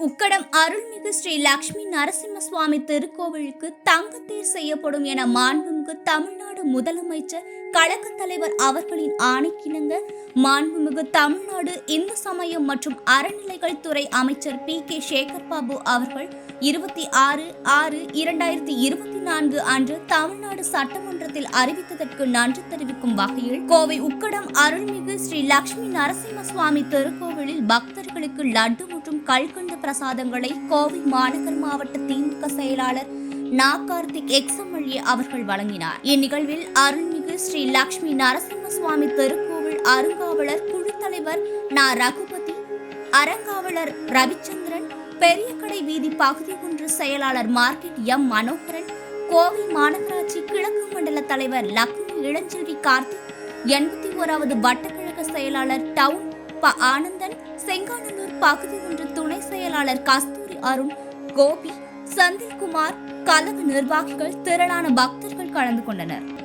உக்கடம் அருள்மிகு ஸ்ரீ லக்ஷ்மி நரசிம்ம சுவாமி திருக்கோவிலுக்கு தங்கத்தேர் செய்யப்படும் என மாண்புமிகு தமிழ்நாடு முதலமைச்சர் கழக தலைவர் அவர்களின் ஆணைக்கிணங்க மாண்புமிகு தமிழ்நாடு இந்து சமயம் மற்றும் அறநிலைகள் துறை அமைச்சர் பி. கே. சேகர் பாபு அவர்கள் இருபத்தி ஆறு ஆறு இரண்டாயிரத்தி இருபத்தி நான்கு அன்று தமிழ்நாடு சட்டமன்றத்தில் அறிவித்ததற்கு நன்றி தெரிவிக்கும் வகையில் கோவை உக்கடம் அருள்மிகு ஸ்ரீ லக்ஷ்மி நரசிம்ம சுவாமி திருக்கோவிலில் பக்தர்களுக்கு லட்டு மற்றும் கல்கண்டு பிரசாதங்களை கோவை மாநகர் மாவட்ட திமுக செயலாளர் நா கார்த்திக் எக்ஸ்எம்எல்ஏ அவர்கள் வழங்கினார். இந்நிகழ்வில் அருள்மிகு ஸ்ரீ லக்ஷ்மி நரசிம்ம சுவாமி திருக்கோவில் அருங்காவலர் குழு தலைவர் நா ரகுபதி அறங்காவலர் ரவிச்சந்திரன் பெரியகடை வீதி பகுதி ஒன்று செயலாளர் மார்க்கெட் எம் மனோகரன் கோவை மாநகராட்சி கிழக்கு மண்டல தலைவர் லக்ஷ்மி இளஞ்செல்வி கார்த்திக் எண்பத்தி ஓராவது வட்டக்கழக செயலாளர் டவுன் ப ஆனந்தன் செங்கானல்லூர் பகுதி ஒன்று துணை செயலாளர் கஸ்தூரி அருண் கோபி செந்தில்குமார் கழக நிர்வாகிகள் திரளான பக்தர்கள் கலந்து கொண்டனர்.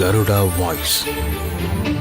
கருடா வாய்ஸ்